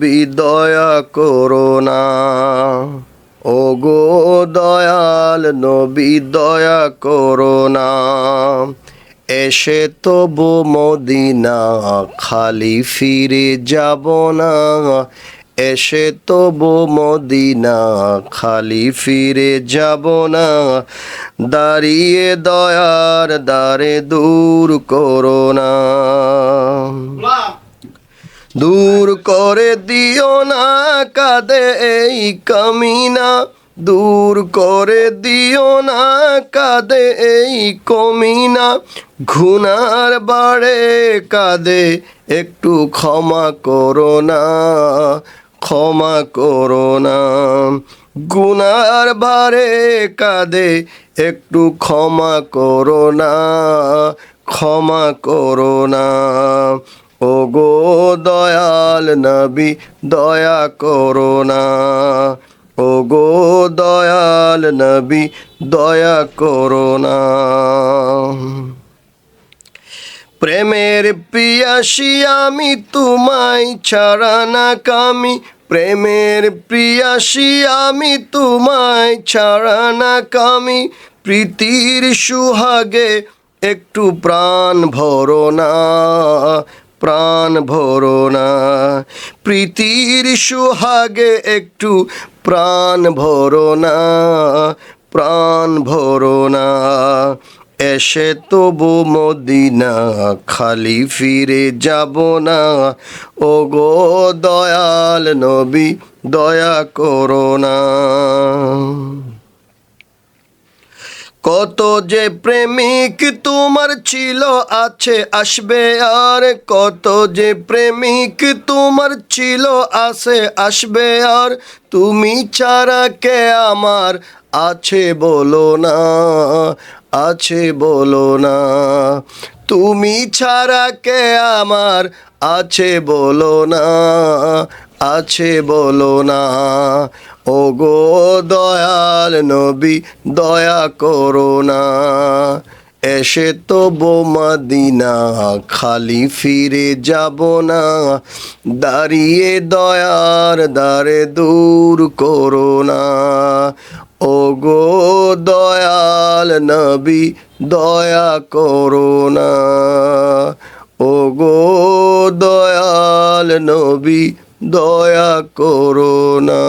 দয়া করোনা ও গো দয়াল, নবী দয়া করোনা এসে তবু মদিনা খালি ফিরে যাব না। এসে তবু মদিনা খালি ফিরে যাব না। দাঁড়িয়ে দয়ার দ্বারে দূর করোনা দূর করে দিও না কাদে এই কামিনা। দূর করে দিও না কাদে এই কমিনা। ঘুনার বাড়ে কাদে, একটু ক্ষমা করো না, ক্ষমা করো না। গুনার ভারে কাদে, একটু ক্ষমা করো না, ক্ষমা করো না। ও গো দয়াল নবী, দয়া করো না। ও গো দয়াল নবী, দয়া করো না। প্রেমের প্রিয়াসী আমি তোমায় ছাড়া না কামি। প্রেমের প্রিয়াসী আমি তোমায় ছাড়া না কামি। প্রীতির সুহাগে একটু প্রাণ ভরো না। প্রাণ ভরো না। প্রীতির সুহাগে একটু প্রাণ ভরো না, প্রাণ ভরো না। এসে তবু মদিনা খালি ফিরে যাব না। ও গো দয়াল নবী, দয়া করো না। কত যে প্রেমিক তোমার ছিল, আছে, আসবে আর কত যে প্রেমিক তোমার ছিল, আছে, আসবে আর তুমি ছাড়া কে আমার আছে বলো না, আছে বলো না। তুমি ছাড়া কে আমার আছে বলো না আছে বলো না। ও গো দয়াল নবী, দয়া করো না। এসে তো বোমাদিনা খালি ফিরে যাব না। দাঁড়িয়ে দয়ার দ্বারে দূর করো না। ও গো দয়াল নবী, দয়া করো না। ও গো দয়াল নবী দয়া করো না।